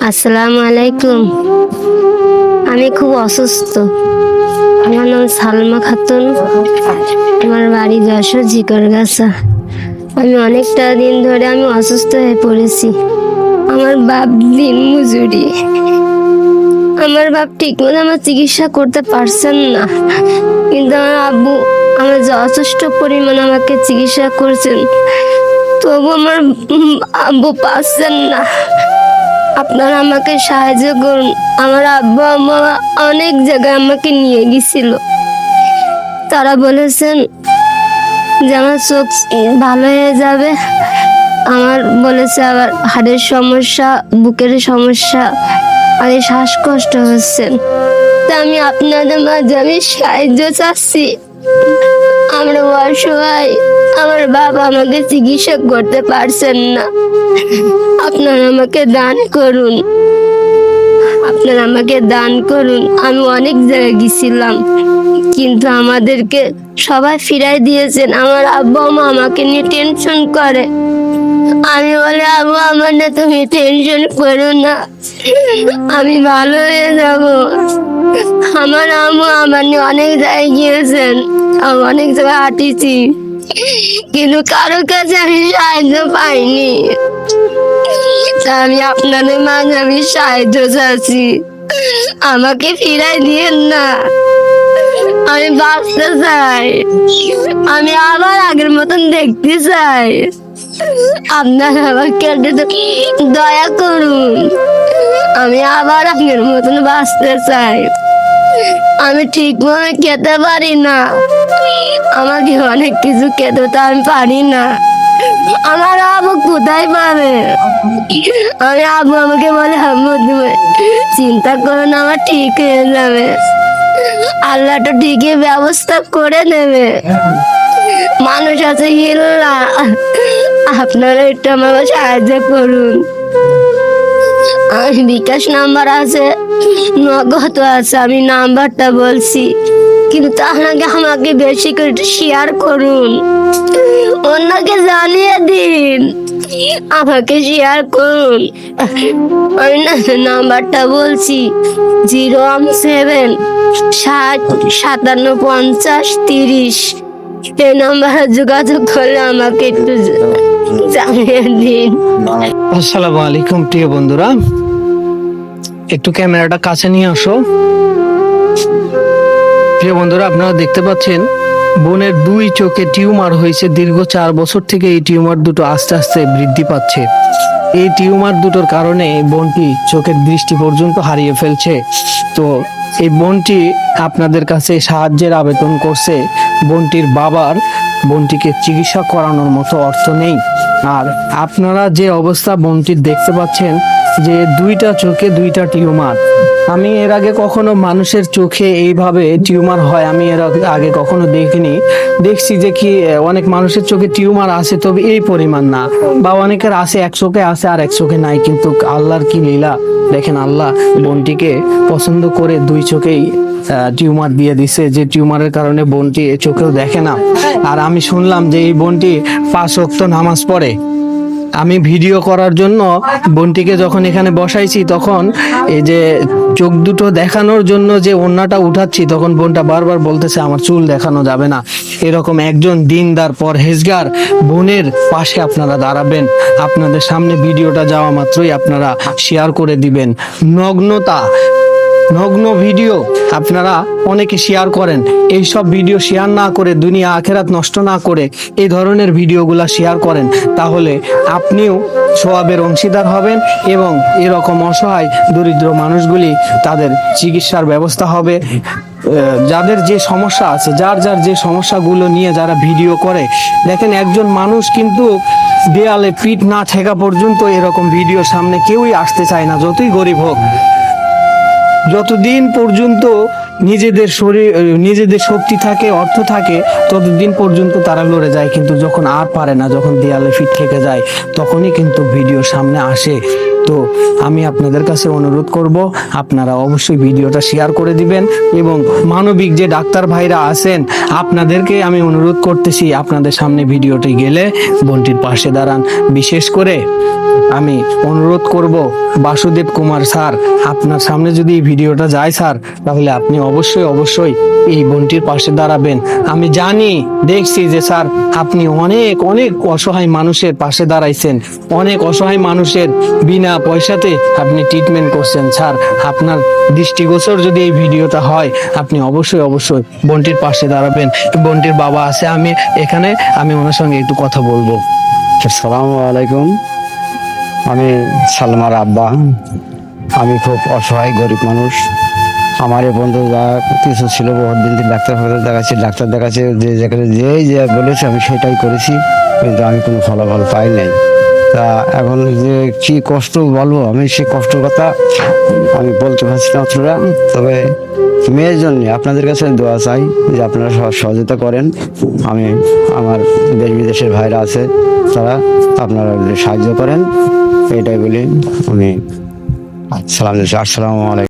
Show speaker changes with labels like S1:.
S1: আসসালামু আলাইকুম। আমি খুব অসুস্থ। আমার নাম সালমা খাতুন। আমার বাড়ি যশোর, জিকরগাছা। আমি অনেকটা দিন ধরে আমি অসুস্থ হয়ে পড়েছি। আমার বাপ দিন মজুরি। আমার বাপ ঠিক মতো আমার চিকিৎসা করতে পারছেন না। কিন্তু আমার আব্বু আমার যথেষ্ট পরিমাণ আমাকে চিকিৎসা করছেন। তবু আমার আব্বু পারছেন না। আপনারা আমাকে সাহায্য করুন। আমার আব্বা আম্মা অনেক জায়গায় আমাকে নিয়ে গেছিল। তারা বলেছেন যে আমার চোখ ভালো হয়ে যাবে। আমার বলেছে আবার হাড়ের সমস্যা, বুকের সমস্যা, আর শ্বাসকষ্ট হচ্ছে। তা আমি আপনাদের মাঝে আমি সাহায্য চাচ্ছি। আমরা অসহায়। আমার বাবা আমাকে চিকিৎসা করতে পারছেন না। আপনারা আমাকে দান করুন। আপনারা আমাকে দান করুন। আমি অনেক জায়গায় গেছিলাম, কিন্তু আমাদেরকে সবাই ফিরাই দিয়েছেন। আমার আব্বু আমা আমাকে নিয়ে টেনশন করে। আমি বলে, আব্বু আমার না, তুমি টেনশন করো না। আমি ভালো হয়ে যাব। আমার আম্মু আমার নিয়ে অনেক জায়গায় গিয়েছেন। আমি অনেক জায়গায় হাঁটিছি। কিন্তু কারও কাছে আমি সাহায্য পাইনি। আমি আপনাদের মাঝে আমি সাহায্য চাচ্ছি। আমাকে ফিরাই দিয়েন না। আমি বাঁচতে চাই। আমি আবার আগের মতন দেখতে চাই। আপনারা আমাকে দয়া করুন। আমি আবার আগের মতন বাঁচতে চাই। আমি ঠিক মতো খেতে পারি না। আমাকে অনেক কিছু খেতে তো আমি পারি না। আমার আবু কোথায় পাবে? আমি আবু আমাকে বলে, আম্মু চিন্তা করো না, আমার ঠিক হয়ে যাবে। আল্লাহ তো ঠিকই ব্যবস্থা করে নেবে মানুষ আছে হিল্লা। আপনারা একটু আমাকে সাহায্য করুন। আমি বিকাশ নাম্বার আছে। নগদ আছে, আমি নাম্বারটা বলছি। কিন্তু তার আগে আমাকে বেশি করে শেয়ার করুন। অন্যকে জানিয়ে দিন। আমাকে শেয়ার করুন। নাম্বারটা বলছি। জিরো ওয়ান সেভেন ষাট সাতান্ন পঞ্চাশ তিরিশ। এই নাম্বারে যোগাযোগ করলে আমাকে একটু
S2: আসসালামু আলাইকুম, প্রিয় বন্ধুরা। একটু ক্যামেরাটা কাছে নিয়ে আসো। প্রিয় বন্ধুরা, আপনারা দেখতে পাচ্ছেন, বোনের দুই চোখে টিউমার হয়েছে। দীর্ঘ চার বছর থেকে এই টিউমার দুটো আস্তে আস্তে বৃদ্ধি পাচ্ছে। এই টিউমার দুটোর কারণে বোনটি চোখের দৃষ্টি পর্যন্ত হারিয়ে ফেলছে। তো এই বোনটি আপনাদের কাছে সাহায্যের আবেদন করছে। বোনটির বাবার বোনটিকে চিকিৎসা করানোর মতো অর্থ নেই। আর আপনারা যে অবস্থা বোনটির দেখতে পাচ্ছেন, যে দুইটা চোখে দুইটা টিউমার। আমি এর আগে কখনো মানুষের চোখে এইভাবে টিউমার হয়, আমি এর আগে- কখনো দেখিনি। দেখছি যে কি অনেক মানুষের চোখে টিউমার আছে, তবে এই পরিমাণ না। বা অনেকের আছে, এক চোখে আছে আর এক চোখে নাই, কিন্তু আল্লাহর কি লীলা? দেখেন আল্লাহ বোনটিকে পছন্দ করে দুই চোখেই টিউমার দিয়ে দিছে। যে টিউমারের কারণে বোনটি চোখেও দেখে না। আর আমি শুনলাম যে এই বোনটি পাঁচ অক্ত নামাজ পড়ে। আমি ভিডিও করার জন্য বোনটিকে যখন এখানে বসাইছি, তখন এই যে চোখ দুটো দেখানোর জন্য যে ওন্নাটা উঠাচ্ছি, তখন বোনটা বারবার বলতেছে, আমার চুল দেখানো যাবে না। এরকম একজন দিনদার পর হেজগার বোনের পাশে আপনারা দাঁড়াবেন। আপনাদের সামনে ভিডিওটা যাওয়া মাত্রই আপনারা শেয়ার করে দিবেন। নগ্নতা নগ্ন ভিডিও আপনারা অনেকে শেয়ার করেন। এই সব ভিডিও শেয়ার না করে দুনিয়া আখেরাত নষ্ট না করে এই ধরনের ভিডিওগুলা শেয়ার করেন। তাহলে আপনিও সোয়াবের অংশীদার হবেন এবং এরকম অসহায় দরিদ্র মানুষগুলি তাদের চিকিৎসার ব্যবস্থা হবে। যাদের যে সমস্যা আছে, যার যার যে সমস্যাগুলো নিয়ে যারা ভিডিও করে, দেখেন একজন মানুষ কিন্তু দেয়ালে পিঠ না ঠেকা পর্যন্ত এরকম ভিডিও সামনে কেউই আসতে চায় না, যতই গরিব হোক। যতদিন পর্যন্ত নিজেদের শরীর নিজেদের শক্তি থাকে, অর্থ থাকে, ততদিন পর্যন্ত তারা লড়ে যায়। কিন্তু যখন আর পারে না, যখন দেয়ালে ফিট থেকে যায়, তখনই কিন্তু ভিডিও সামনে আসে। তো আমি আপনাদের কাছে অনুরোধ করব, আপনারা অবশ্যই ভিডিওটা শেয়ার করে দিবেন এবং মানবিক যে ডাক্তার ভাইরা আছেন, আপনাদেরকে আমি অনুরোধ করতেছি, আপনাদের সামনে ভিডিওটি গেলে বোনটির পাশে দাঁড়ান। বিশেষ করে আমি অনুরোধ করব বাসুদেব কুমার স্যার, আপনার সামনে যদি এই ভিডিওটা যায় স্যার, তাহলে আপনি অবশ্যই অবশ্যই এই বোনটির পাশে দাঁড়াবেন। আমি জানি, দেখছি যে স্যার, আপনি অনেক অনেক অসহায় মানুষের পাশে দাঁড়াইছেন। অনেক অসহায় মানুষের বিনা পয়সাতে আপনি ট্রিটমেন্ট করছেন। স্যার, আপনার দৃষ্টিগোচর যদি এই ভিডিওটা হয়, আপনি অবশ্যই অবশ্যই বোনটির পাশে দাঁড়াবেন। বোনটির বাবা আছে, আমি এখানে, আমি ওনার সঙ্গে একটু কথা বলব।
S3: আসসালামু আলাইকুম। আমি সালমার আব্বা। আমি খুব অসহায়, গরিব মানুষ। আমার এই বন্ধু যা কিছু ছিল, বহুত দিন ডাক্তার ফাক্তার দেখাচ্ছি, ডাক্তার দেখাচ্ছে, যে যেখানে যেই যে বলেছে, আমি সেটাই করেছি, কিন্তু আমি কোনো ফলাফল পাই নাই। তা এখন যে কি কষ্ট বলব, আমি সেই কষ্টের কথা আমি বলতে পারছি না অতটা। তবে মেয়ের জন্য আপনাদের কাছে দোয়া চাই যে আপনারা সহ- সহযোগিতা করেন। আমি আমার দেশ বিদেশের ভাইরা আছে, তারা আপনারা সাহায্য করেন। এটাই বলি আমি সালাম দিচ্ছি আসসালামু আলাইকুম।